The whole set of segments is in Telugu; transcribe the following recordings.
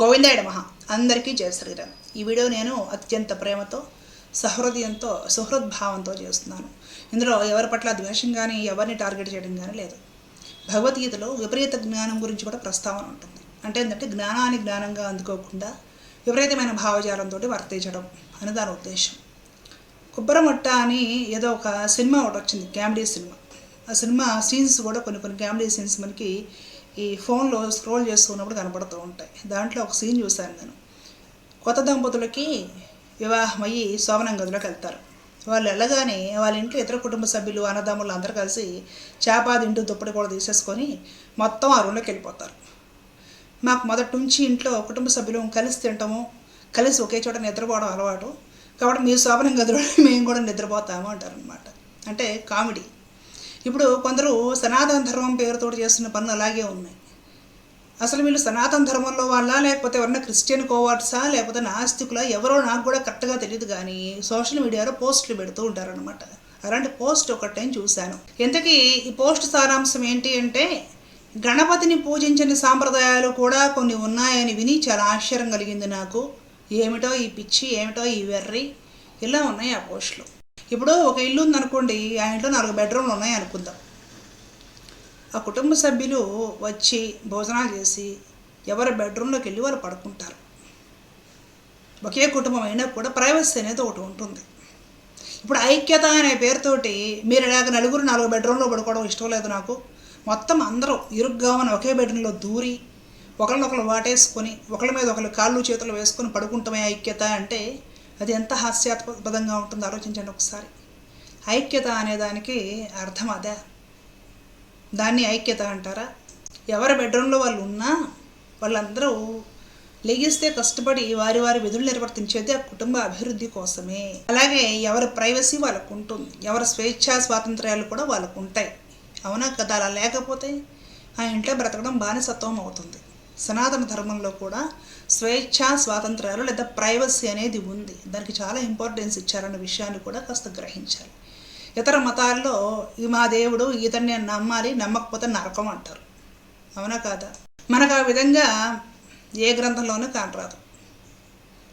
గోవిందాయుడు మహా అందరికీ జయ శ్రీరామ్. ఈ వీడియో నేను అత్యంత ప్రేమతో సహృదయంతో సుహృద్భావంతో చేస్తున్నాను. ఇందులో ఎవరి పట్ల ద్వేషం కానీ ఎవరిని టార్గెట్ చేయడం కానీ లేదు. భగవద్గీతలో విపరీత జ్ఞానం గురించి కూడా ప్రస్తావన ఉంటుంది. అంటే ఏంటంటే జ్ఞానాన్ని జ్ఞానంగా అందుకోకుండా విపరీతమైన భావజాలంతో వర్తించడం అని దాని ఉద్దేశం. కుబ్బరమొట్ట అని ఏదో ఒక సినిమా ఒకటి వచ్చింది కామెడీ సినిమా. ఆ సినిమా సీన్స్ కూడా కొన్ని కొన్ని కామెడీ సీన్స్ మనకి ఈ ఫోన్లో స్క్రోల్ చేస్తున్నప్పుడు కనపడుతూ ఉంటాయి. దాంట్లో ఒక సీన్ చూశాను నేను. కొత్త దంపతులకి వివాహమయ్యి శోభనం గదిలోకి వెళ్తారు. వాళ్ళు వెళ్ళగానే వాళ్ళ ఇంట్లో ఇతర కుటుంబ సభ్యులు అన్నదమ్ములు అందరూ కలిసి చేప తింటూ దుప్పటి కూడా తీసేసుకొని మొత్తం ఆ రూమ్లోకి వెళ్ళిపోతారు. మాకు మొదటి నుంచి ఇంట్లో కుటుంబ సభ్యులు కలిసి తింటాము కలిసి ఒకే చోట నిద్రపోవడం అలవాటు. కాబట్టి మీ శోభనం గదిలో మేము కూడా నిద్రపోతాము అంటారనమాట అంటే కామెడీ. ఇప్పుడు కొందరు సనాతన ధర్మం పేరుతో చేస్తున్న పనులు అలాగే ఉన్నాయి. అసలు వీళ్ళు సనాతన ధర్మంలో వాళ్ళ లేకపోతే ఎవరన్నా క్రిస్టియన్ కోవాట్సా లేకపోతే నాస్తికులా? ఎవరో నాకు కూడా కరెక్ట్గా తెలియదు కానీ సోషల్ మీడియాలో పోస్టులు పెడుతూ ఉంటారనమాట అలాంటి పోస్ట్ ఒకటి నేను చూశాను. ఇంతకీ ఈ పోస్ట్ సారాంశం ఏంటి అంటే గణపతిని పూజించని సాంప్రదాయాలు కూడా కొన్ని ఉన్నాయని విని చాలా ఆశ్చర్యం కలిగింది నాకు. ఏమిటో ఈ పిచ్చి ఏమిటో ఈ వెర్రి? ఇలా ఉన్నాయి ఆ పోస్టులు. ఇప్పుడు ఒక ఇల్లు ఉందనుకోండి ఆ ఇంట్లో నాలుగు బెడ్రూమ్లు ఉన్నాయి అనుకుందాం. ఆ కుటుంబ సభ్యులు వచ్చి భోజనాలు చేసి ఎవరి బెడ్రూమ్లోకి వెళ్ళి వాళ్ళు పడుకుంటారు. ఒకే కుటుంబం అయినా కూడా ప్రైవసీ అనేది ఒకటి ఉంటుంది. ఇప్పుడు ఐక్యత అనే పేరుతోటి మీరు ఇలాగ నలుగురు నాలుగు బెడ్రూమ్లో పడుకోవడం ఇష్టం లేదు నాకు. మొత్తం అందరూ ఇరుగ్గా ఉన్న ఒకే బెడ్రూమ్లో దూరి ఒకరినొకరు వాటేసుకొని ఒకరి మీద ఒకరు కాళ్ళు చేతులు వేసుకొని పడుకుంటామే ఐక్యత అంటే అది ఎంత హాస్యాస్పదంగా ఉంటుందో ఆలోచించండి ఒకసారి. ఐక్యత అనే దానికి అర్థం అదే. దాన్ని ఐక్యత అంటారా? ఎవరి బెడ్రూమ్లో వాళ్ళు ఉన్నా వాళ్ళందరూ లెగిస్తే కష్టపడి వారి వారి విధులు నిర్వర్తించేది ఆ కుటుంబ అభివృద్ధి కోసమే. అలాగే ఎవరి ప్రైవసీ వాళ్ళకు ఉంటుంది. ఎవరి స్వేచ్ఛా స్వాతంత్ర్యాలు కూడా వాళ్ళకు ఉంటాయి. అవునా కదా? అలా లేకపోతే ఆ ఇంట్లో బ్రతకడం బానిసత్వం అవుతుంది. సనాతన ధర్మంలో కూడా స్వేచ్ఛ స్వాతంత్రాలు లేదా ప్రైవసీ అనేది ఉంది. దానికి చాలా ఇంపార్టెన్స్ ఇచ్చారన్న విషయాన్ని కూడా కాస్త గ్రహించాలి. ఇతర మతాల్లో ఈ మా దేవుడు ఈతన్ని నమ్మాలి నమ్మకపోతే నరకం అంటారు. అవునా కాదా? మనకు ఆ విధంగా ఏ గ్రంథంలోనూ కానరాదు.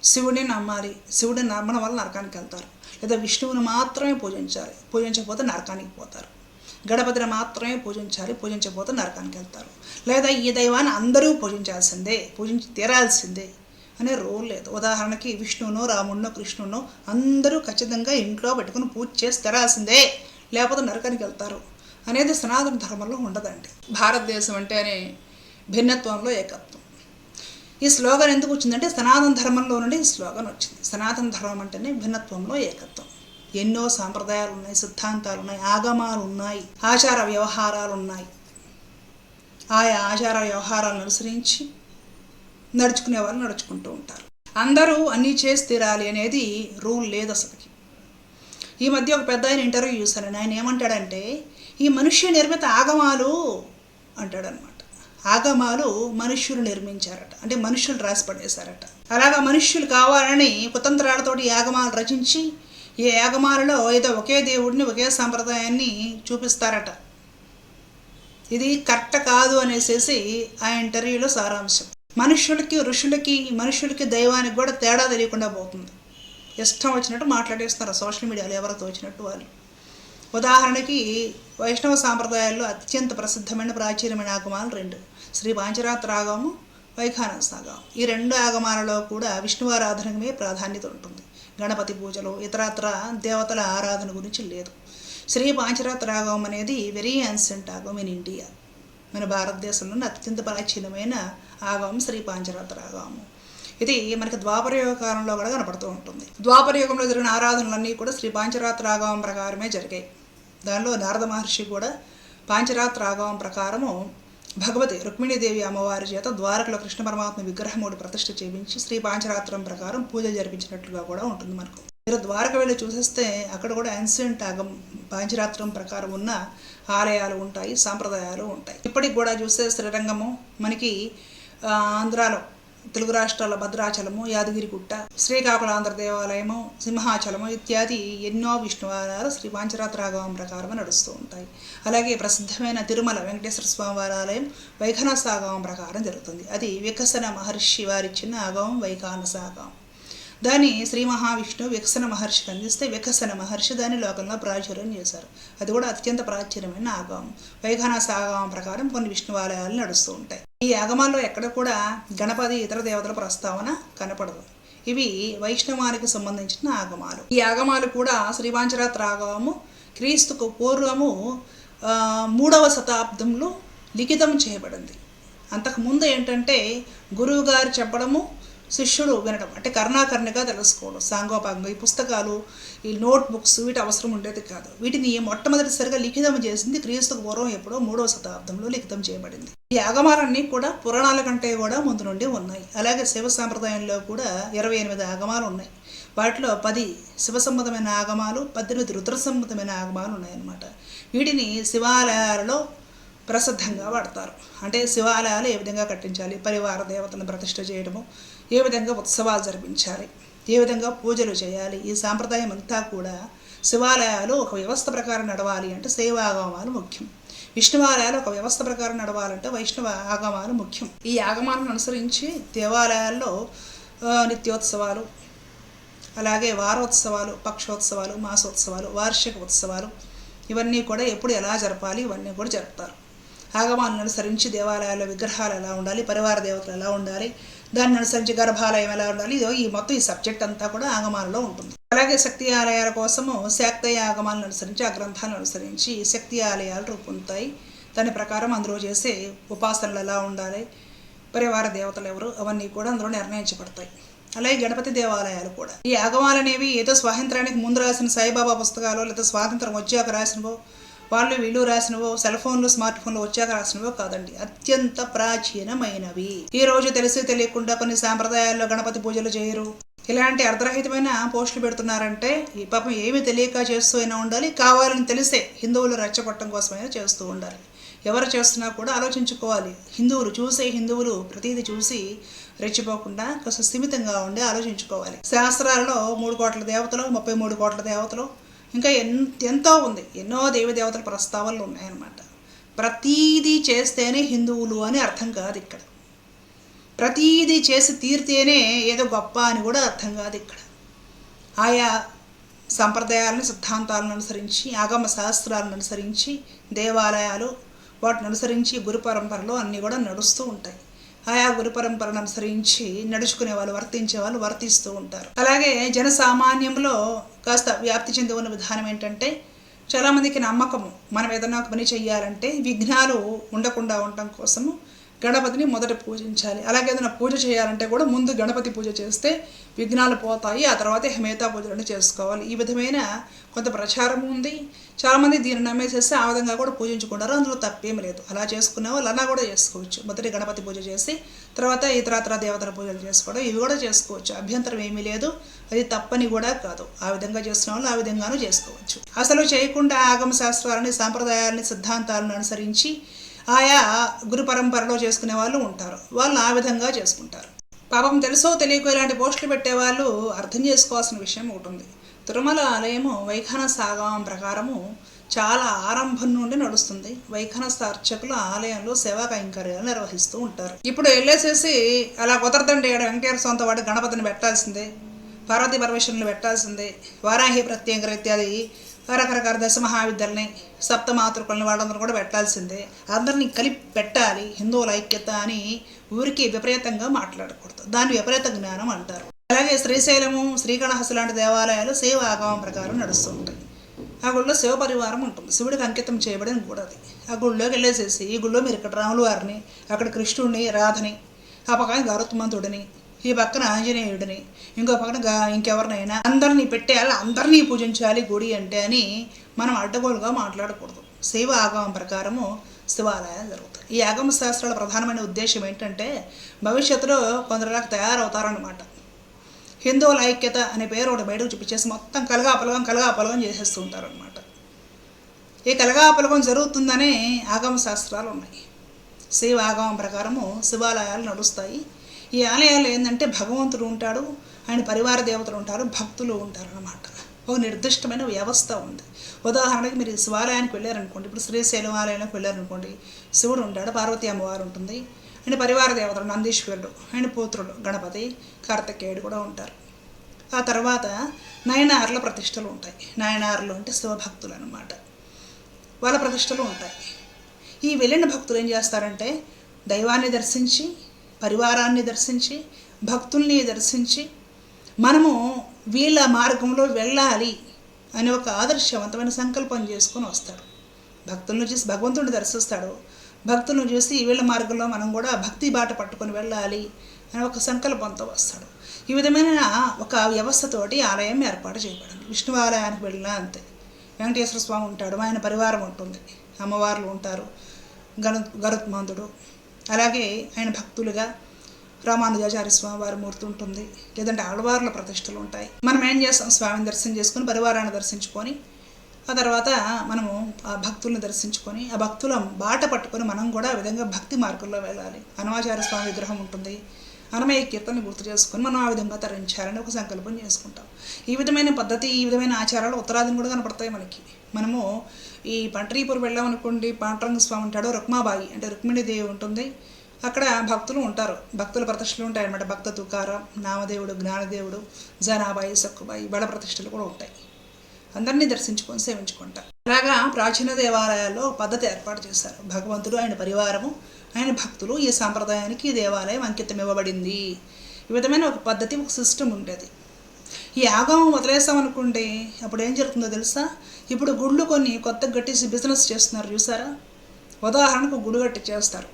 శివుడిని నమ్మాలి. శివుడిని నమ్మడం వల్ల నరకానికి వెళ్తారు. లేదా విష్ణువుని మాత్రమే పూజించాలి. పూజించకపోతే నరకానికి పోతారు. గణపతిని మాత్రమే పూజించాలి పూజించకపోతే నరకానికి వెళ్తారు. లేదా ఈ దైవాన్ని అందరూ పూజించాల్సిందే పూజించి తీరాల్సిందే అనే రూల్ లేదు. ఉదాహరణకి విష్ణువునో రాముడినో కృష్ణునో అందరూ ఖచ్చితంగా ఇంట్లో పెట్టుకుని పూజ చేసి తెరాల్సిందే లేకపోతే నరకానికి వెళ్తారు అనేది సనాతన ధర్మంలో ఉండదండి. భారతదేశం అంటేనే భిన్నత్వంలో ఏకత్వం. ఈ స్లోగన్ ఎందుకు వచ్చిందంటే సనాతన ధర్మంలో నుండి ఈ స్లోగన్ వచ్చింది. సనాతన ధర్మం అంటేనే భిన్నత్వంలో ఏకత్వం. ఎన్నో సాంప్రదాయాలు ఉన్నాయి సిద్ధాంతాలు ఉన్నాయి ఆగమాలు ఉన్నాయి ఆచార వ్యవహారాలు ఉన్నాయి ఆయా ఆచార వ్యవహారాలను అనుసరించి నడుచుకునే వాళ్ళు నడుచుకుంటూ ఉంటారు. అందరూ అన్నీ చేసి తీరాలి అనేది రూల్ లేదు అసలుకి. ఈ మధ్య ఒక పెద్ద ఆయన ఇంటర్వ్యూ చూశాను ఆయన ఏమంటాడంటే ఈ మనుష్య నిర్మిత ఆగమాలు అంటాడనమాట. ఆగమాలు మనుష్యులు నిర్మించారట. అంటే మనుషులు రాసి పడేశారట. అలాగా మనుష్యులు కావాలని కుతంత్రాలతోటి ఆగమాలు రచించి ఈ యాగమాలలో ఏదో ఒకే దేవుడిని ఒకే సాంప్రదాయాన్ని చూపిస్తారట. ఇది కరెక్ట్ కాదు అనేసి ఆ ఇంటర్వ్యూలో సారాంశం. మనుషులకి ఋషులకి మనుషులకి దైవానికి కూడా తేడా తెలియకుండా పోతుంది. ఇష్టం వచ్చినట్టు మాట్లాడేస్తున్నారు సోషల్ మీడియాలో ఎవరు తోచినట్టు వాళ్ళు. ఉదాహరణకి వైష్ణవ సాంప్రదాయాల్లో అత్యంత ప్రసిద్ధమైన ప్రాచీనమైన ఆగమాలు రెండు. శ్రీ పాంచరాత్ర రాగము వైఖానస రాగం ఈ రెండు ఆగమాలలో కూడా విష్ణువారాధనమే ప్రాధాన్యత ఉంటుంది. గణపతి పూజలు ఇతరత్ర దేవతల ఆరాధన గురించి లేదు. శ్రీ పాంచరాత్ర ఆగమం అనేది very ancient Agam in India మన భారతదేశంలోని అత్యంత ప్రాచీనమైన ఆగమం శ్రీ పాంచరాత్ర ఆగమం ఇది మనకి ద్వాపరయుగ కాలంలో కూడా కనపడుతూ ఉంటుంది. ద్వాపరయుగంలో జరిగిన ఆరాధనలన్నీ కూడా శ్రీ పాంచరాత్ర రాగవం ప్రకారమే జరిగాయి. దానిలో నారద మహర్షి కూడా పాంచరాత్ర రాగవం ప్రకారము భగవతి రుక్మిణీదేవి అమ్మవారి చేత ద్వారకలో కృష్ణ పరమాత్మ విగ్రహం ఒకటి ప్రతిష్ఠ చేయించి శ్రీ పాంచరాత్రం ప్రకారం పూజలు జరిపించినట్లుగా కూడా ఉంటుంది మనకు. మీరు ద్వారక వెళ్ళి చూసేస్తే అక్కడ కూడా యాన్సెంట్ ఆగం పాంచరాత్రం ప్రకారం ఉన్న ఆలయాలు ఉంటాయి సాంప్రదాయాలు ఉంటాయి. ఇప్పటికి కూడా చూస్తే శ్రీరంగము మనకి ఆంధ్రాలో తెలుగు రాష్ట్రాల భద్రాచలము యాదగిరిగుట్ట శ్రీకాకుళాంధ్ర దేవాలయము సింహాచలము ఇత్యాది ఎన్నో విష్ణువారాలు శ్రీ పాంచరాత్రాగమం ప్రకారం నడుస్తూ ఉంటాయి. అలాగే ప్రసిద్ధమైన తిరుమల వెంకటేశ్వర స్వామి వారి ఆలయం వైఖానసాగమం ప్రకారం జరుగుతుంది. అది వికసన మహర్షి వారిచ్చిన ఆగమం వైఖానసాగమం. దాన్ని శ్రీ మహావిష్ణువు వికసన మహర్షికి అందిస్తే వికసన మహర్షి దాన్ని లోకంలో ప్రాచుర్యం చేశారు. అది కూడా అత్యంత ప్రాచుర్యమైన ఆగమం. వైఖానస ఆగమం ప్రకారం కొన్ని విష్ణువాలయాలు నడుస్తూ ఉంటాయి. ఈ యాగమాల్లో ఎక్కడ కూడా గణపతి ఇతర దేవతల ప్రస్తావన కనపడదు. ఇవి వైష్ణవానికి సంబంధించిన ఆగమాలు ఈ ఆగమాలు కూడా శ్రీవాంచరాత్ర ఆగమము క్రీస్తుకు పూర్వము మూడవ శతాబ్దంలో లిఖితం చేయబడింది. అంతకుముందు ఏంటంటే గురువు గారు చెప్పడము శిష్యుడు వినడం. అంటే కర్ణాకర్ణిగా తెలుసుకోవడం. సాంగోపాంగం. ఈ పుస్తకాలు ఈ నోట్ బుక్స్ వీటి అవసరం ఉండేది కాదు. వీటిని మొట్టమొదటిసారిగా లిఖితం చేసింది క్రీస్తుకు పూర్వం ఎప్పుడో మూడవ శతాబ్దంలో లిఖితం చేయబడింది. ఈ ఆగమాలన్నీ కూడా పురాణాల కంటే కూడా ముందు నుండి ఉన్నాయి. అలాగే శివ సాంప్రదాయంలో కూడా ఇరవై ఎనిమిది ఆగమాలు ఉన్నాయి. వాటిలో పది శివ సంబంధమైన ఆగమాలు పద్దెనిమిది రుద్రసమ్మతమైన ఆగమాలు ఉన్నాయన్నమాట. వీటిని శివాలయాలలో ప్రసిద్ధంగా వాడతారు. అంటే శివాలయాలు ఏ విధంగా కట్టించాలి? పరివార దేవతలను ప్రతిష్ట చేయడము ఏ విధంగా ఉత్సవాలు జరిపించాలి? ఏ విధంగా పూజలు చేయాలి? ఈ సాంప్రదాయం అంతా కూడా శివాలయాలు ఒక వ్యవస్థ ప్రకారం నడవాలి అంటే శైవాగమాలు ముఖ్యం. విష్ణువాలయాలు ఒక వ్యవస్థ ప్రకారం నడవాలంటే వైష్ణవ ఆగమాలు ముఖ్యం. ఈ ఆగమాలను అనుసరించి దేవాలయాల్లో నిత్యోత్సవాలు అలాగే వారోత్సవాలు పక్షోత్సవాలు మాసోత్సవాలు వార్షిక ఉత్సవాలు ఇవన్నీ కూడా ఎప్పుడు ఎలా జరపాలి? ఇవన్నీ కూడా జరుపుతారు. ఆగమాలను అనుసరించి దేవాలయాల్లో విగ్రహాలు ఎలా ఉండాలి? పరివార దేవతలు ఎలా ఉండాలి? దాన్ని అనుసరించి గర్భాలయం ఎలా ఉండాలి? ఇదో ఈ మొత్తం ఈ సబ్జెక్ట్ అంతా కూడా ఆగమాలలో ఉంటుంది. అలాగే శక్తి ఆలయాల కోసము శాక్తయ ఆగమాలను అనుసరించి ఆ గ్రంథాలను అనుసరించి శక్తి ఆలయాలు రూపొందుతాయి. దాని ప్రకారం అందులో చేసే ఉపాసనలు ఎలా ఉండాలి? పరివార దేవతలు ఎవరు? అవన్నీ కూడా అందులో నిర్ణయించబడతాయి. అలాగే గణపతి దేవాలయాలు కూడా. ఈ ఆగమాలు అనేవి ఏదో స్వాతంత్రానికి ముందు రాసిన సాయిబాబా పుస్తకాలు లేదా స్వాతంత్రం వచ్చాక రాసినవో వాళ్ళు వీళ్ళు రాసినవో సెల్ ఫోన్లు స్మార్ట్ ఫోన్లు వచ్చాక రాసినవో కాదండి. అత్యంత ప్రాచీనమైనవి. ఈ రోజు తెలిసి తెలియకుండా కొన్ని సాంప్రదాయాల్లో గణపతి పూజలు చేయరు. ఇలాంటి అర్ధరహితమైన పోస్టులు పెడుతున్నారంటే ఈ పాపం ఏమీ తెలియక చేస్తూ అయినా ఉండాలి. కావాలని తెలిసే హిందువులు రెచ్చగొట్టడం కోసమైనా చేస్తూ ఉండాలి. ఎవరు చేస్తున్నా కూడా ఆలోచించుకోవాలి. హిందువులు చూసే హిందువులు ప్రతిదీ చూసి రెచ్చిపోకుండా కొంచెం స్థిమితంగా ఉండి ఆలోచించుకోవాలి. శాస్త్రాలలో మూడు కోట్ల దేవతలు ముప్పై మూడు కోట్ల దేవతలు ఇంకా ఎంత ఎంతో ఉంది. ఎన్నో దేవదేవతల ప్రస్తావనలు ఉన్నాయన్నమాట. ప్రతీదీ చేస్తేనే హిందువులు అని అర్థం కాదు ఇక్కడ. ప్రతీదీ చేసి తీరితేనే ఏదో గొప్ప అని కూడా అర్థం కాదు ఇక్కడ. ఆయా సంప్రదాయాలను సిద్ధాంతాలను అనుసరించి ఆగమ శాస్త్రాలను అనుసరించి దేవాలయాలు వాటిని అనుసరించి గురు పరంపరలు అన్నీ కూడా నడుస్తూ ఉంటాయి. ఆయా గురు పరంపరను అనుసరించి నడుచుకునే వాళ్ళు వర్తించే వాళ్ళు వర్తిస్తూ ఉంటారు. అలాగే జనసామాన్యంలో కాస్త వ్యాప్తి చెంది ఉన్న విధానం ఏంటంటే చాలామందికి నమ్మకము మనం ఏదైనా పని చేయాలంటే విఘ్నాలు ఉండకుండా ఉండటం కోసము గణపతిని మొదట పూజించాలి. అలాగే ఏదైనా పూజ చేయాలంటే కూడా ముందు గణపతి పూజ చేస్తే విఘ్నాలు పోతాయి ఆ తర్వాత హమేతా పూజలను చేసుకోవాలి. ఈ విధమైన కొంత ప్రచారం ఉంది. చాలామంది దీన్ని నమ్మేసేసి ఆ విధంగా కూడా పూజించుకుంటారు. అందులో తప్పేం లేదు. అలా చేసుకునే వాళ్ళు అలా కూడా చేసుకోవచ్చు. మొదటి గణపతి పూజ చేసి తర్వాత ఇతరత్ర దేవతల పూజలు చేసుకోవడం ఇవి కూడా చేసుకోవచ్చు. అభ్యంతరం ఏమీ లేదు. అది తప్పని కూడా కాదు. ఆ విధంగా చేసిన వాళ్ళు ఆ విధంగానూ చేసుకోవచ్చు. అసలు చేయకుండా ఆగమ శాస్త్రాలని సాంప్రదాయాలని సిద్ధాంతాలను అనుసరించి ఆయా గురు పరంపరలో చేసుకునే వాళ్ళు ఉంటారు. వాళ్ళు ఆ విధంగా చేసుకుంటారు. పాపం తెలుసో తెలియకో ఇలాంటి పోస్టులు పెట్టే వాళ్ళు అర్థం చేసుకోవాల్సిన విషయం ఒకటి ఉంది. తిరుమల ఆలయము వైఖాన సాగమం ప్రకారము చాలా ఆరంభం నుండి నడుస్తుంది. వైఖనస్థ అర్చకులు ఆలయంలో సేవా కైంకర్యాలు నిర్వహిస్తూ ఉంటారు. ఇప్పుడు వెళ్ళేసేసి అలా కుదరదండి వెంకటేశ్వర స్వామితో వాడు గణపతిని పెట్టాల్సిందే పార్వతీ పరమేశ్వరులు పెట్టాల్సిందే వారాహి ప్రత్యేక ఇత్యాది రకరకాల దశ మహావిద్యలని సప్త మాతృకులని వాళ్ళందరూ కూడా పెట్టాల్సిందే. అందరినీ కలిపి పెట్టాలి హిందువుల ఐక్యత అని ఊరికి విపరీతంగా మాట్లాడకూడదు. దాన్ని విపరీత జ్ఞానం అంటారు. అలాగే శ్రీశైలము శ్రీకాళహస్తి లాంటి దేవాలయాలు శైవ ఆగమం ప్రకారం నడుస్తుంటాయి. ఆ గుళ్ళో శివ పరివారం ఉంటుంది. శివుడికి అంకితం చేయబడిన గుడి అది. ఆ గుళ్ళోకి వెళ్ళేసేసి ఈ గుళ్ళో మీరు ఇక్కడ రాములు వారిని అక్కడ కృష్ణుడిని రాధని ఆ పక్కన గౌరత్మంతుడిని ఈ పక్కన ఆంజనేయుడిని ఇంకో పక్కన ఇంకెవరినైనా అందరినీ పెట్టేయాలి అందరినీ పూజించాలి గుడి అంటే అని మనం అడ్డగోలుగా మాట్లాడకూడదు. శైవ ఆగమం ప్రకారము శివాలయాలు జరుగుతాయి. ఈ ఆగమ శాస్త్రాల ప్రధానమైన ఉద్దేశం ఏంటంటే భవిష్యత్తులో కొందరులాగా తయారవుతారన్నమాట. హిందువుల ఐక్యత అనే పేరు ఒకటి బయటకు చూపించేసి మొత్తం కలగాపలగం కలగాపలగం చేసేస్తూ ఉంటారనమాట ఈ కలగాపలగం జరుగుతుందనే ఆగమ శాస్త్రాలు ఉన్నాయి. శివ ఆగమం ప్రకారము శివాలయాలు నడుస్తాయి. ఈ ఆలయాల్లో ఏంటంటే భగవంతుడు ఉంటాడు ఆయన పరివార దేవతలు ఉంటారు భక్తులు ఉంటారు అన్నమాట. ఒక నిర్దిష్టమైన వ్యవస్థ ఉంది. ఉదాహరణకి మీరు శివాలయానికి వెళ్ళారనుకోండి ఇప్పుడు శ్రీశైలం ఆలయానికి వెళ్ళారనుకోండి శివుడు ఉంటాడు పార్వతీ అమ్మవారు ఉంటుంది ఆయన పరివార దేవతలు నందీశ్వరుడు ఆయన పుత్రుడు గణపతి కార్తికేయుడు కూడా ఉంటారు. ఆ తర్వాత నయనార్ల ప్రతిష్టలు ఉంటాయి. నయనార్లు అంటే శివభక్తులు అనమాట వాళ్ళ ప్రతిష్టలు ఉంటాయి. ఈ వెళ్ళిన భక్తులు ఏం చేస్తారంటే దైవాన్ని దర్శించి పరివారాన్ని దర్శించి భక్తుల్ని దర్శించి మనము వీళ్ళ మార్గంలో వెళ్ళాలి అని ఒక ఆదర్శవంతమైన సంకల్పం చేసుకొని వస్తాడు. భక్తులను చూసి భగవంతుడిని దర్శిస్తాడు. భక్తులను చూసి వీళ్ళ మార్గంలో మనం కూడా భక్తి బాట పట్టుకొని వెళ్ళాలి అని ఒక సంకల్పంతో వస్తాడు. ఈ విధమైన ఒక వ్యవస్థతోటి ఆలయం ఏర్పాటు చేయబడింది. విష్ణు ఆలయానికి వెళ్ళినా అంతే. వెంకటేశ్వర స్వామి ఉంటాడు. ఆయన పరివారం ఉంటుంది. అమ్మవార్లు ఉంటారు. గరు గరుత్మంతుడు. అలాగే ఆయన భక్తులుగా రామానుజాచార్య స్వామి వారి మూర్తి ఉంటుంది లేదంటే ఆడవార్ల ప్రతిష్టలు ఉంటాయి. మనం ఏం చేస్తాం? స్వామిని దర్శనం చేసుకొని పరివారాన్ని దర్శించుకొని ఆ తర్వాత మనము ఆ భక్తుల్ని దర్శించుకొని ఆ భక్తుల బాట పట్టుకొని మనం కూడా ఆ విధంగా భక్తి మార్గంలో వెళ్ళాలి. అనవాచార్య స్వామి విగ్రహం ఉంటుంది. అనమయ కీర్తనని గుర్తు చేసుకొని మనం ఆ విధంగా తరించాలని ఒక సంకల్పం చేసుకుంటాం. ఈ విధమైన పద్ధతి ఈ విధమైన ఆచారాలు ఉత్తరాదిని కూడా కనపడతాయి మనకి. మనము ఈ పంటరీపూర్ వెళ్ళామనుకోండి పాండురంగ స్వామి ఉంటాడు రుక్మాబాయి అంటే రుక్మిణీదేవి ఉంటుంది. అక్కడ భక్తులు ఉంటారు. భక్తుల ప్రతిష్టలు ఉంటాయన్నమాట. భక్త తుకారం నామదేవుడు జ్ఞానదేవుడు జనాబాయి సక్కుబాయి బల ప్రతిష్టలు కూడా ఉంటాయి. అందరినీ దర్శించుకొని సేవించుకుంటారు. అలాగా ప్రాచీన దేవాలయాల్లో పద్ధతి ఏర్పాటు చేశారు. భగవంతుడు ఆయన పరివారము ఆయన భక్తులు ఈ సాంప్రదాయానికి ఈ దేవాలయం అంకితం ఇవ్వబడింది. ఈ విధమైన ఒక పద్ధతి ఒక సిస్టమ్ ఉండేది. ఈ ఆగమం వదిలేసామనుకోండి అప్పుడు ఏం జరుగుతుందో తెలుసా? ఇప్పుడు గుళ్ళు కొన్ని కొత్త కట్టేసి బిజినెస్ చేస్తున్నారు చూసారా? ఉదాహరణకు గుడి కట్టి చేస్తారు.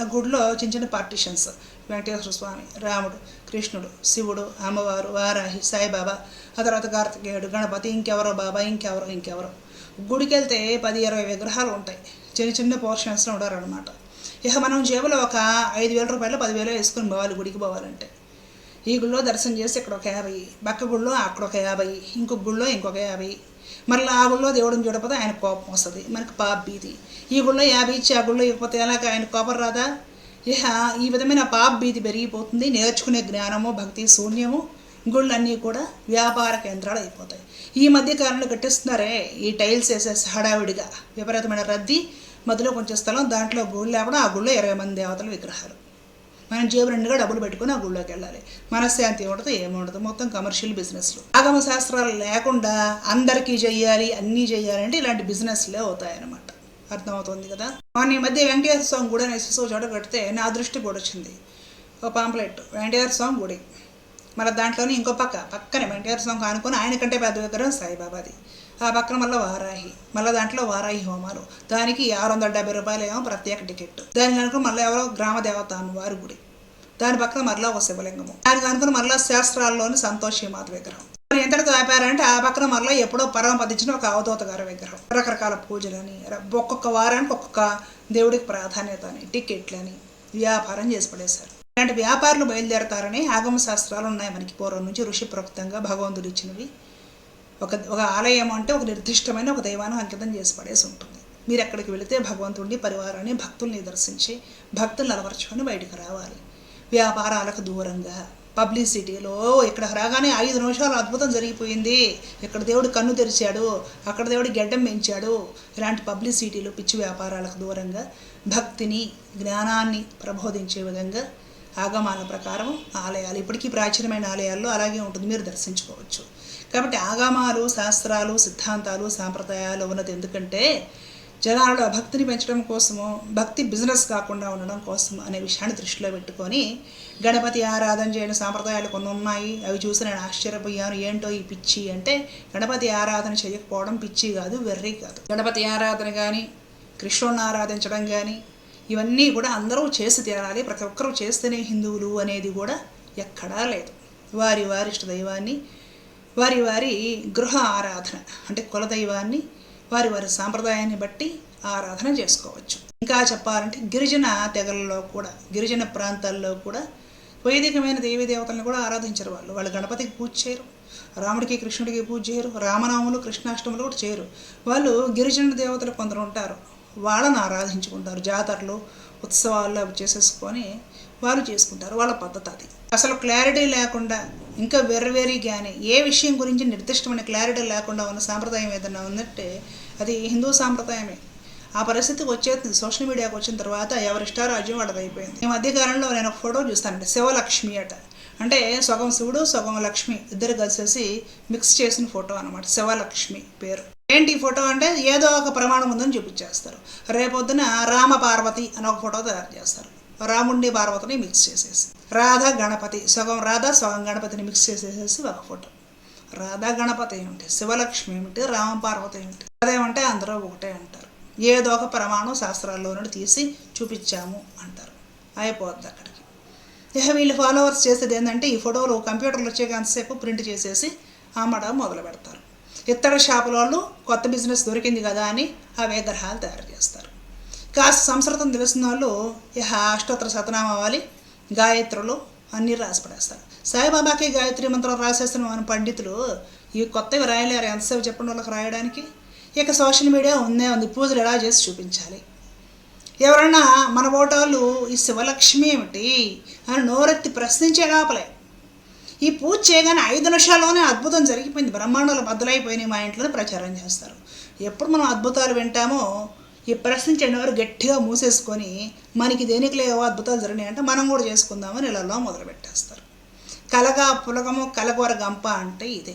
ఆ గుడిలో చిన్న చిన్న పార్టీషన్స్ వెంకటేశ్వర స్వామి రాముడు కృష్ణుడు శివుడు అమ్మవారు వారాహి సాయిబాబా ఆ తర్వాత కార్తికేయుడు గణపతి ఇంకెవరో బాబా ఇంకెవరో ఇంకెవరో. గుడికి వెళ్తే పది ఇరవై విగ్రహాలు ఉంటాయి. చిన్న చిన్న పోర్షన్స్లో ఉంటారనమాట ఇక మనం జేబులో ఒక ఐదు వేల రూపాయలు పదివేలు వేసుకొని పోవాలి గుడికి పోవాలంటే. ఈ గుళ్ళో దర్శనం చేసి ఇక్కడ ఒక యాభై పక్క గుళ్ళో అక్కడ ఒక యాభై ఇంకొక గుళ్ళో ఇంకొక యాభై. మరలా ఆ గుళ్ళో దేవుడిని చూడకపోతే ఆయన కోపం వస్తుంది. మనకు పాప భీతి. ఈ గుళ్ళో యాభై ఇచ్చి ఆ గుళ్ళో ఇవ్వకపోతే ఎలాగ ఆయన కోపం రాదా? ఇహ ఈ విధమైన పాప భీతి పెరిగిపోతుంది. నేర్చుకునే జ్ఞానము భక్తి శూన్యము గుళ్ళన్నీ కూడా వ్యాపార కేంద్రాలు అయిపోతాయి. ఈ మధ్య కాలంలో కట్టిస్తున్నారే ఈ టైల్స్ వేసేసి హడావిడిగా. విపరీతమైన రద్దీ. మధ్యలో కొంచెం స్థలం దాంట్లో గుళ్ళు లేకుండా ఆ గుళ్ళో ఇరవై మంది దేవతల విగ్రహాలు. మనం జేబు రెండుగా డబ్బులు పెట్టుకుని ఆ గుళ్ళోకి వెళ్ళాలి. మనశ్శాంతి ఉండదు ఏముండదు. మొత్తం కమర్షియల్ బిజినెస్లు ఆగమ శాస్త్రాలు లేకుండా అందరికీ చెయ్యాలి అన్నీ చెయ్యాలంటే ఇలాంటి బిజినెస్లే అవుతాయన్నమాట. అర్థమవుతుంది కదా? మొన్న ఈ మధ్య వెంకటేశ్వర స్వామి గుడి అనేసి చోట కడితే నా దృష్టి కూడా వచ్చింది. ఒక పాంప్లెట్ వెంకటేశ్వర స్వామి గుడి. మన దాంట్లోనే ఇంకో పక్క పక్కనే వెంకటేశ్వర స్వామి కానుకొని ఆయన కంటే పెద్ద విగ్రహం సాయిబాబాది. ఆ పక్కన మళ్ళీ వారాహి మళ్ళీ దాంట్లో వారాహి హోమాలు. దానికి ఆరు వందల డెబ్బై రూపాయలు ఏమో ప్రత్యేక టికెట్. దానికి అనుకుని మళ్ళీ ఎవరో గ్రామ దేవత అమ్మవారి గుడి. దాని పక్కన మరలా ఒక శివలింగము. దానికి అనుకుని మరలా శాస్త్రాల్లోని సంతోషి మాత విగ్రహం. మరి ఎంతటితో ఆపారంటే ఆ పక్కన మరలా ఎప్పుడో పరమపదించిన ఒక అవధూత గారి విగ్రహం. రకరకాల పూజలని ఒక్కొక్క వారానికి ఒక్కొక్క దేవుడికి ప్రాధాన్యత అని టికెట్లని వ్యాపారం చేసి పడేశారు. ఇలాంటి వ్యాపారులు బయలుదేరతారని ఆగమ శాస్త్రాలు ఉన్నాయి మనకి పూర్వం నుంచి ఋషి ప్రోక్తంగా భగవంతుడు ఇచ్చినవి. ఒక ఒక ఆలయం అంటే ఒక నిర్దిష్టమైన ఒక దైవాన్ని అంకితం చేసి పడేసి ఉంటుంది. మీరు ఎక్కడికి వెళితే భగవంతుడిని పరివారాన్ని భక్తుల్ని దర్శించి భక్తులను అలవర్చుకొని బయటకు రావాలి. వ్యాపారాలకు దూరంగా పబ్లిసిటీలో ఇక్కడ రాగానే ఐదు నిమిషాలు అద్భుతం జరిగిపోయింది. ఇక్కడ దేవుడు కన్ను తెరిచాడు అక్కడ దేవుడు గెడ్డం పెంచాడు ఇలాంటి పబ్లిసిటీలు పిచ్చి వ్యాపారాలకు దూరంగా భక్తిని జ్ఞానాన్ని ప్రబోధించే విధంగా ఆగమాల ప్రకారం ఆలయాలు ఇప్పటికీ ప్రాచీనమైన ఆలయాల్లో అలాగే ఉంటుంది. మీరు దర్శించుకోవచ్చు. కాబట్టి ఆగమాలు శాస్త్రాలు సిద్ధాంతాలు సాంప్రదాయాలు ఉన్నది ఎందుకంటే జనాలలో భక్తిని పెంచడం కోసము భక్తి బిజినెస్ కాకుండా ఉండడం కోసం అనే విషయాన్ని దృష్టిలో పెట్టుకొని గణపతి ఆరాధన చేయని సాంప్రదాయాలు కొన్ని ఉన్నాయి అవి చూసి నేను ఆశ్చర్యపోయాను ఏంటో ఈ పిచ్చి అంటే గణపతి ఆరాధన చేయకపోవడం పిచ్చి కాదు వెర్రి కాదు. గణపతి ఆరాధన కానీ కృష్ణుడిని ఆరాధించడం కానీ ఇవన్నీ కూడా అందరూ చేసి తీరాలి ప్రతి ఒక్కరూ చేస్తేనే హిందువులు అనేది కూడా ఎక్కడా లేదు. వారి వారి ఇష్ట దైవాన్ని వారి వారి గృహ ఆరాధన అంటే కులదైవాన్ని వారి వారి సాంప్రదాయాన్ని బట్టి ఆరాధన చేసుకోవచ్చు. ఇంకా చెప్పాలంటే గిరిజన తెగలలో కూడా గిరిజన ప్రాంతాల్లో కూడా వైదికమైన దేవీ దేవతలను కూడా ఆరాధించరు వాళ్ళు. వాళ్ళు గణపతికి పూజ చేయరు రాముడికి కృష్ణుడికి పూజ చేయరు రామనాములు కృష్ణాష్టములు కూడా చేయరు. వాళ్ళు గిరిజన దేవతలు కొందరు ఉంటారు. వాళ్ళని ఆరాధించుకుంటారు. జాతరలు ఉత్సవాల్లో చేసేసుకొని వాళ్ళు చేసుకుంటారు వాళ్ళ పద్ధతి అది. అసలు క్లారిటీ లేకుండా ఇంకా వెర్రవేరి ఏ విషయం గురించి నిర్దిష్టమైన క్లారిటీ లేకుండా ఉన్న సాంప్రదాయం ఏదైనా ఉందంటే అది హిందూ సాంప్రదాయమే. ఆ పరిస్థితి వచ్చేది సోషల్ మీడియాకి వచ్చిన తర్వాత ఎవరి రాజ్యం వాళ్ళది అయిపోయింది. ఈ మధ్యకాలంలో నేను ఒక ఫోటో చూస్తానండి. శివలక్ష్మి అట. అంటే సగం శివుడు సగం లక్ష్మి ఇద్దరు కలిసేసి మిక్స్ చేసిన ఫోటో అనమాట శివలక్ష్మి పేరు. ఏంటి ఈ ఫోటో అంటే ఏదో ఒక ప్రమాణం ఉందని చూపించేస్తారు. రేపొద్దున రామ పార్వతి అని ఒక ఫోటో తయారు చేస్తారు. రాముడిని పార్వతిని మిక్స్ చేసేసి. రాధ గణపతి సగం రాధ సగం గణపతిని మిక్స్ చేసేసేసి ఒక ఫోటో రాధా గణపతి ఏమిటి? శివలక్ష్మి ఏమిటి? రామపార్వతి ఏమిటి? అదేమంటే అందరూ ఒకటే అంటారు. ఏదో ఒక ప్రమాణం శాస్త్రాల్లో నుండి తీసి చూపించాము అంటారు. అయిపోద్ది అక్కడికి. ఇక వీళ్ళు ఫాలోవర్స్ చేసేది ఏంటంటే ఈ ఫోటోలు కంప్యూటర్లో వచ్చే కాంతసేపు ప్రింట్ చేసేసి అమ్మడం మొదలు పెడతారు ఇతర షాపుల వాళ్ళు కొత్త బిజినెస్ దొరికింది కదా అని ఆ విగ్రహాలు తయారు చేస్తారు. కాస్త సంస్కృతం తెలిసిన వాళ్ళు ఇహ అష్టోత్తర శతనామావాలి గాయత్రులు అన్నీ రాసిపడేస్తారు. సాయిబాబాకి గాయత్రి మంత్రం రాసేస్తున్న మన పండితులు ఈ కొత్తవి రాయలేరు. ఎంతసేపు చెప్పండి వాళ్ళకి రాయడానికి? ఇక సోషల్ మీడియా ఉందే ఉంది. పూజలు ఎలా చేసి చూపించాలి? ఎవరన్నా మన ఓటోళ్ళు ఈ శివలక్ష్మి ఏమిటి అని నోరెత్తి ప్రశ్నించే కాపలే. ఈ పూజ చేయగానే ఐదు నిమిషాల్లోనే అద్భుతం జరిగిపోయింది. బ్రహ్మాండాలు బద్దలైపోయినాయి మా ఇంట్లో ప్రచారం చేస్తారు. ఎప్పుడు మనం అద్భుతాలు వింటామో ఈ ప్రశ్నించండి ఎవరు గట్టిగా మూసేసుకొని మనకి దేనికి లేవో అద్భుతాలు జరిగినాయి అంటే మనం కూడా చేసుకుందామని ఇలా మొదలు పెట్టేస్తారు కలగా పులగము కలగొర గంప అంటే ఇదే.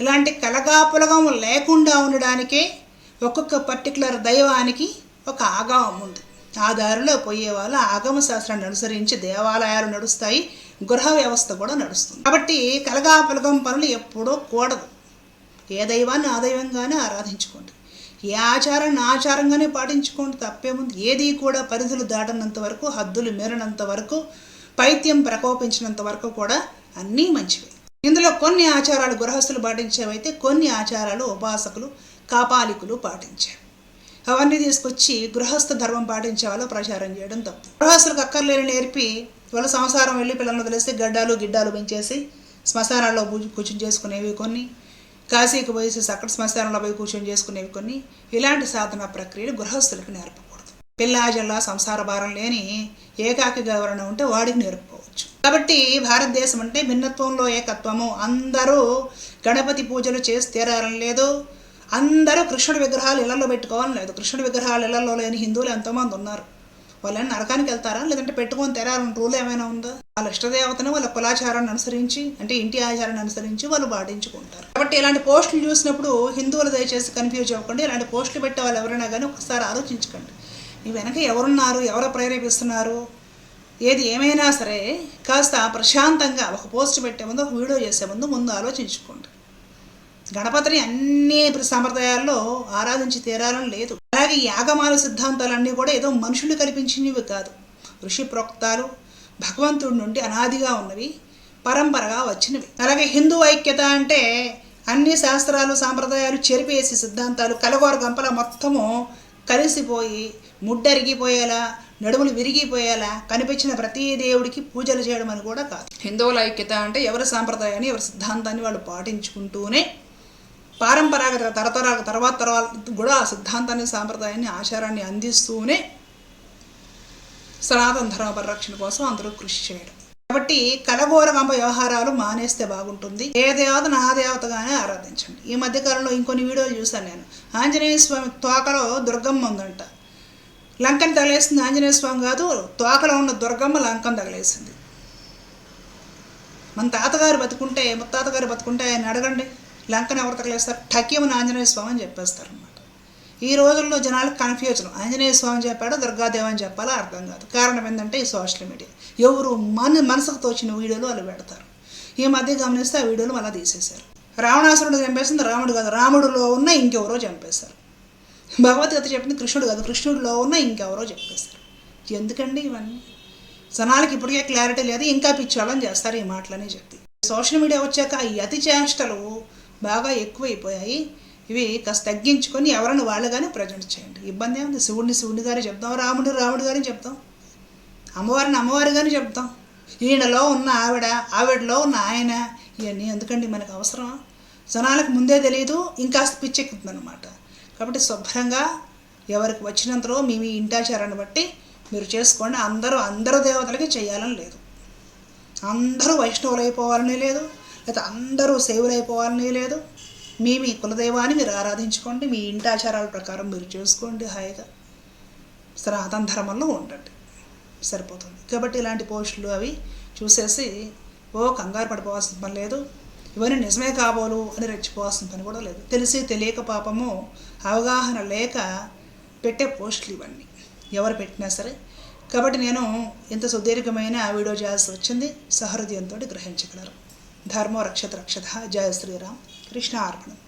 ఇలాంటి కలగా పులగము లేకుండా ఉండడానికే ఒక్కొక్క పర్టికులర్ దైవానికి ఒక ఆగమం ఉంది. ఆ దారిలో పోయే వాళ్ళు ఆగమ శాస్త్రాన్ని అనుసరించి దేవాలయాలు నడుస్తాయి గృహ వ్యవస్థ కూడా నడుస్తుంది. కాబట్టి కలగా పులగం పనులు ఎప్పుడూ కూడదు. ఏ దైవాన్ని ఆ దైవంగానే ఆరాధించుకోండి. ఏ ఆచారాన్ని ఆచారంగానే పాటించుకోండి తప్పేముంది ఏది కూడా పరిధులు దాటనంత వరకు హద్దులు మీరినంత వరకు పైత్యం ప్రకోపించినంత వరకు కూడా అన్నీ మంచివే. ఇందులో కొన్ని ఆచారాలు గృహస్థులు పాటించేవైతే కొన్ని ఆచారాలు ఉపాసకులు కాపాలికులు పాటించేవి అవన్నీ తీసుకొచ్చి గృహస్థ ధర్మం పాటించే వాళ్ళు ప్రచారం చేయడం తప్పు. గృహస్థులకు అక్కర్లేని నేర్పి వాళ్ళ సంసారం వెళ్ళి పిల్లలను వదిలేస్తే గడ్డాలు గిడ్డాలు పెంచేసి శ్మశానాల్లో పూజ- కూర్చొని చేసుకునేవి కొన్ని. కాశీకి పోయి అక్కడ శ్మశానంలో పోయి కూర్చొని చేసుకునేవి కొన్ని. ఇలాంటి సాధన ప్రక్రియలు గృహస్థులకు నేర్పకూడదు. పిల్లాజల్లా సంసార భారం లేని ఏకాకి ఎవరైనా ఉంటే వాడికి నేర్పుకోవచ్చు. కాబట్టి భారతదేశం అంటే భిన్నత్వంలో ఏకత్వము. అందరూ గణపతి పూజలు చేసి తీరాలని లేదు. అందరూ కృష్ణుడి విగ్రహాలు ఇళ్ళలో పెట్టుకోవాలని లేదు. కృష్ణుడి విగ్రహాలు ఇళ్ళలో లేని హిందువులు ఎంతోమంది ఉన్నారు. వాళ్ళని నరకానికి వెళ్తారా? లేదంటే పెట్టుకొని తెరాలని రూల్ ఏమైనా ఉందా? వాళ్ళ ఇష్టదేవతను వాళ్ళ కులాచారాన్ని అనుసరించి అంటే ఇంటి ఆచారాన్ని అనుసరించి వాళ్ళు పాటించుకుంటారు. కాబట్టి ఇలాంటి పోస్టులు చూసినప్పుడు హిందువులు దయచేసి కన్ఫ్యూజ్ అవ్వకండి. ఇలాంటి పోస్టులు పెట్టే వాళ్ళు ఎవరైనా కానీ ఒకసారి ఆలోచించకండి. మీ వెనక ఎవరున్నారు? ఎవరు ప్రేరేపిస్తున్నారు? ఏది ఏమైనా సరే కాస్త ప్రశాంతంగా ఒక పోస్ట్ పెట్టే ముందు ఒక వీడియో చేసే ముందు ముందు ఆలోచించుకోండి. గణపతిని అన్ని సంప్రదాయాల్లో ఆరాధించి తీరాలని లేదు. అలాగే యాగమాల సిద్ధాంతాలన్నీ కూడా ఏదో మనుషులు కల్పించినవి కాదు. ఋషి ప్రోక్తాలు భగవంతుడి నుండి అనాదిగా ఉన్నవి పరంపరగా వచ్చినవి. అలాగే హిందూ ఐక్యత అంటే అన్ని శాస్త్రాలు సాంప్రదాయాలు చెరిపేసి సిద్ధాంతాలు కలగోర గంపల మొత్తము కలిసిపోయి ముడ్డరిగిపోయేలా నడుములు విరిగిపోయేలా కనిపించిన ప్రతి దేవుడికి పూజలు చేయడం అని కూడా కాదు. హిందువుల ఐక్యత అంటే ఎవరి సాంప్రదాయాన్ని ఎవరి సిద్ధాంతాన్ని వాళ్ళు పాటించుకుంటూనే పారంపరాగత తరతరాల తర్వాత తర్వాత కూడా ఆ సిద్ధాంతాన్ని సాంప్రదాయాన్ని ఆచారాన్ని అందిస్తూనే సనాతన ధర్మ పరిరక్షణ కోసం అందరూ కృషి చేయడం. కాబట్టి కలగోరగంప వ్యవహారాలు మానేస్తే బాగుంటుంది. ఏ దేవతను నా దేవతగానే ఆరాధించండి. ఈ మధ్యకాలంలో ఇంకొన్ని వీడియోలు చూశాను నేను. ఆంజనేయ స్వామి తోకలో దుర్గమ్మ ఉందంట. లంకను తగిలేసింది ఆంజనేయ స్వామి కాదు తోకలో ఉన్న దుర్గమ్మ లంకను తగిలేసింది. మన తాతగారు బతుకుంటే ముత్తాతగారు బతుకుంటే ఆయన అడగండి. లంకను ఎవరు తగిలేస్తారు ఠక్యమని ఆంజనేయ స్వామి అని చెప్పేస్తారు అనమాట ఈ రోజుల్లో జనాలకు కన్ఫ్యూజన్ ఆంజనేయ స్వామి చెప్పాడో దుర్గాదేవి అని చెప్పాలో అర్థం కాదు. కారణం ఏంటంటే ఈ సోషల్ మీడియా ఎవరు మన మనసుకు తోచిన వీడియోలు వాళ్ళు పెడతారు. ఈ మధ్య గమనిస్తే ఆ వీడియోలు మళ్ళీ తీసేశారు. రావణాసురుడు చంపేసింది రాముడు కాదు. రాముడులో ఉన్న ఇంకెవరో చంపేశారు. భగవద్గీత చెప్పింది కృష్ణుడు కాదు. కృష్ణుడిలో ఉన్న ఇంకెవరో చెప్పేశారు. ఎందుకండి ఇవన్నీ? జనాలకి ఇప్పటికే క్లారిటీ లేదు. ఇంకా పిచ్చోళ్ళని చేస్తారు ఈ మాటలని చెప్పి. సోషల్ మీడియా వచ్చాక ఈ అతి చేష్టలు బాగా ఎక్కువైపోయాయి. ఇవి కాస్త తగ్గించుకొని ఎవరైనా వాళ్ళు కానీ ప్రజెంట్ చేయండి. ఇబ్బంది ఏముంది? శివుడిని శివుని గారే చెప్తాం రాముడు రాముడు గారిని చెప్తాం. అమ్మవారిని అమ్మవారి గారిని చెప్తాం. ఈయనలో ఉన్న ఆవిడ ఆవిడలో ఉన్న ఆయన ఇవన్నీ ఎందుకండి మనకు అవసరం జనాలకు ముందే తెలియదు ఇంకాస్త పిచ్చెక్కుతుంది అనమాట కాబట్టి శుభ్రంగా ఎవరికి వచ్చినంతలో మీ మీ ఇంటాచారాన్ని బట్టి మీరు చేసుకోండి. అందరూ అందరు దేవతలకి చేయాలని లేదు. అందరూ వైష్ణవులు అయిపోవాలని లేదు. అయితే అందరూ సేవులు అయిపోవాలని లేదు. మీ మీ కులదైవాన్ని మీరు ఆరాధించుకోండి. మీ ఇంటి ఆచారాల ప్రకారం మీరు చేసుకోండి హాయిగా. సనాతన ధర్మంలో ఉండండి. సరిపోతుంది. కాబట్టి ఇలాంటి పోస్టులు అవి చూసేసి ఓ కంగారు పడిపోవాల్సిన పని లేదు. ఇవన్నీ నిజమే కాబోలు అని రెచ్చిపోవాల్సిన పని కూడా లేదు. తెలిసి తెలియక పాపము అవగాహన లేక పెట్టే పోస్టులు ఇవన్నీ. ఎవరు పెట్టినా సరే. కాబట్టి నేను ఇంత సుదీర్ఘమైన వీడియో చేయాల్సి వచ్చింది. సహృదయంతో గ్రహించగలరు. ధర్మో రక్షత రక్షత జయ శ్రీరామ్ కృష్ణ అర్పణం